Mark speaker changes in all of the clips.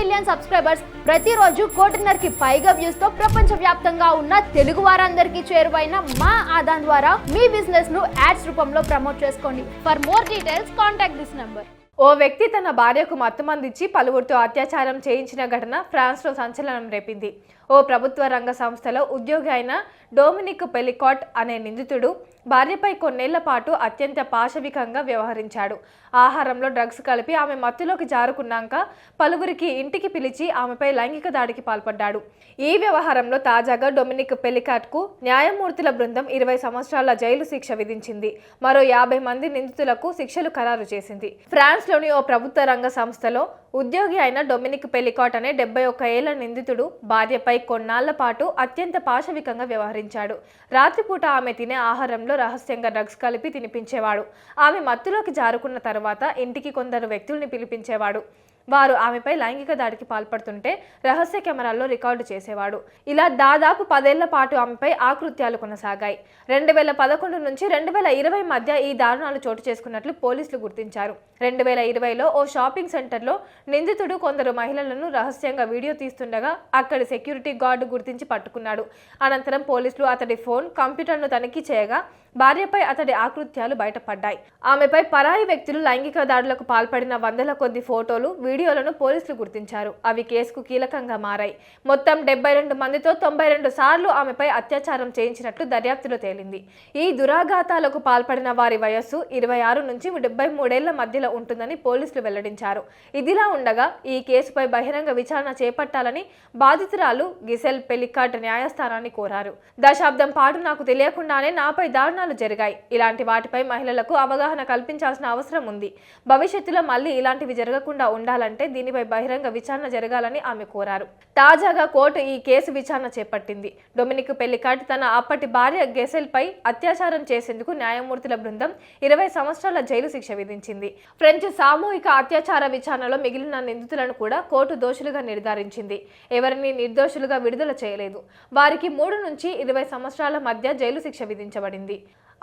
Speaker 1: Million subscribers ప్రతిరోజు కోటిన్నరకి పైగా వ్యూస్తో ప్రపంచ వ్యాప్తంగా ఉన్న తెలుగు వారందరికీ చేరువైన మా ఆదాన్ ద్వారా మీ బిజినెస్ను యాడ్స్ రూపంలో ప్రమోట్ చేసుకోండి. For more details contact this number
Speaker 2: ఓ వ్యక్తి తన భార్యకు మత్తుమందిచ్చి పలువురితో అత్యాచారం చేయించిన ఘటన ఫ్రాన్స్లో సంచలనం రేపింది. ఓ ప్రభుత్వ రంగ సంస్థలో ఉద్యోగి అయిన డొమినిక్ పెలికాట్ అనే నిందితుడు భార్యపై కొన్నేళ్ళ పాటు అత్యంత పాశవికంగా వ్యవహరించాడు. ఆహారంలో డ్రగ్స్ కలిపి ఆమె మత్తులోకి జారుకున్నాక పలువురికి ఇంటికి పిలిచి ఆమెపై లైంగిక దాడికి పాల్పడ్డాడు. ఈ వ్యవహారంలో తాజాగా డొమినిక్ పెలికాట్కు న్యాయమూర్తుల బృందం ఇరవై సంవత్సరాల జైలు శిక్ష విధించింది. మరో యాభై మంది నిందితులకు శిక్షలు ఖరారు చేసింది. ఫ్రాన్స్లోని ఓ ప్రభుత్వ రంగ సంస్థలో ఉద్యోగి అయిన డొమినిక్ పెలికాట్ అనే డెబ్బై ఒక్క ఏళ్ళ నిందితుడు భార్యపై కొన్నాళ్ళ పాటు అత్యంత పాశవికంగా వ్యవహరించాడు. రాత్రిపూట ఆమె తినే ఆహారంలో రహస్యంగా డ్రగ్స్ కలిపి తినిపించేవాడు. ఆమె మత్తులోకి జారుకున్న తర్వాత ఇంటికి కొందరు వ్యక్తుల్ని పిలిపించేవాడు. వారు ఆమెపై లైంగిక దాడికి పాల్పడుతుంటే రహస్య కెమెరాల్లో రికార్డు చేసేవాడు. ఇలా దాదాపు పదేళ్ళ పాటు ఆమెపై ఆకృత్యాలు కొనసాగాయి. రెండు వేల పదకొండు నుంచి రెండు వేల ఇరవై మధ్య ఈ దారుణాలు చోటు చేసుకున్నట్లు పోలీసులు గుర్తించారు. రెండు వేల ఇరవైలో ఓ షాపింగ్ సెంటర్లో నిందితుడు కొందరు మహిళలను రహస్యంగా వీడియో తీస్తుండగా అక్కడి సెక్యూరిటీ గార్డు గుర్తించి పట్టుకున్నాడు. అనంతరం పోలీసులు అతడి ఫోన్ కంప్యూటర్ను తనిఖీ చేయగా భార్యపై అతడి ఆకృత్యాలు బయటపడ్డాయి. ఆమెపై పరాయి వ్యక్తులు లైంగిక దాడులకు పాల్పడిన వందల కొద్ది ఫోటోలు వీడియోలను పోలీసులు గుర్తించారు. అవి కేసుకు కీలకంగా మారాయి. మొత్తం డెబ్బై రెండు మందితో తొంభై రెండు సార్లు ఆమెపై అత్యాచారం చేయించినట్లు దర్యాప్తులో తేలింది. ఈ దురాఘాతాలకు పాల్పడిన వారి వయస్సు ఇరవై ఆరు నుంచి డెబ్బై మూడేళ్ళ మధ్యలో ఉంటుందని పోలీసులు వెల్లడించారు. ఇదిలా ఉండగా ఈ కేసుపై బహిరంగ విచారణ చేపట్టాలని బాధితురాలు గిసెల్ పెలికాట్ న్యాయస్థానాన్ని కోరారు. దశాబ్దం పాటు నాకు తెలియకుండానే నాపై దారుణాలు జరిగాయి. ఇలాంటి వాటిపై మహిళలకు అవగాహన కల్పించాల్సిన అవసరం ఉంది. భవిష్యత్తులో మళ్ళీ ఇలాంటివి జరగకుండా ఉండాలి ఉండాలంటే దీనిపై బహిరంగ విచారణ జరగాలని ఆమె కోరారు. తాజాగా కోర్టు ఈ కేసు విచారణ చేపట్టింది. డొమినిక్ పెళ్ళికాట్ తన అప్పటి భార్య గెసెల్పై అత్యాచారం చేసేందుకు న్యాయమూర్తుల బృందం ఇరవై సంవత్సరాల జైలు శిక్ష విధించింది. ఫ్రెంచ్ సామూహిక అత్యాచార విచారణలో మిగిలిన నిందితులను కూడా కోర్టు దోషులుగా నిర్ధారించింది. ఎవరిని నిర్దోషులుగా విడుదల చేయలేదు. వారికి మూడు నుంచి ఇరవై సంవత్సరాల మధ్య జైలు శిక్ష విధించబడింది.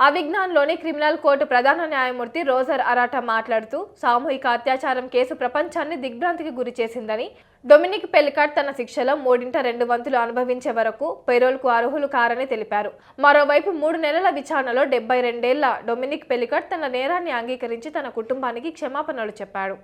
Speaker 2: అవిజ్ఞాన్లోని క్రిమినల్ కోర్టు ప్రధాన న్యాయమూర్తి రోజర్ అరాటా మాట్లాడుతూ సామూహిక అత్యాచారం కేసు ప్రపంచాన్ని దిగ్భ్రాంతికి గురి చేసిందని డొమినిక్ పెలికాట్ తన శిక్షలో మూడింట రెండు వంతులు అనుభవించే వరకు పెరోల్కు అర్హులు కారని తెలిపారు. మరోవైపు మూడు నెలల విచారణలో డెబ్బై రెండేళ్ళ డొమినిక్ పెలికాట్ తన నేరాన్ని అంగీకరించి తన కుటుంబానికి క్షమాపణలు చెప్పాడు.